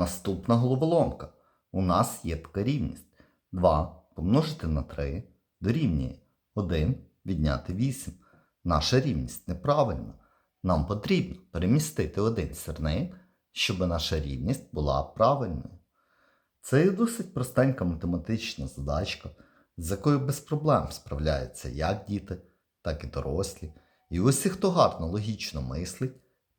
Наступна головоломка. У нас є така рівність. 2 помножити на 3 дорівнює 1 відняти 8. Наша рівність неправильна. Нам потрібно перемістити один сірник, щоб наша рівність була правильною. Це є досить простенька математична задачка, з якою без проблем справляються як діти, так і дорослі. І усі, хто гарно логічно мислить,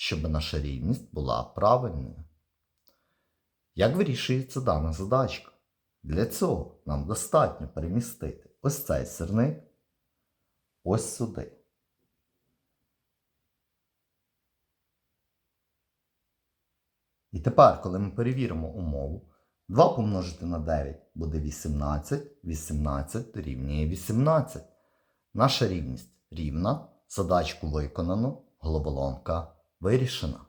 щоб наша рівність була правильною. Як вирішується дана задачка? Для цього нам достатньо перемістити ось цей сирник ось сюди. І тепер, коли ми перевіримо умову, 2 помножити на 9 буде 18, 18 дорівнює 18. Наша рівність рівна, задачку виконано, головоломка вирішена.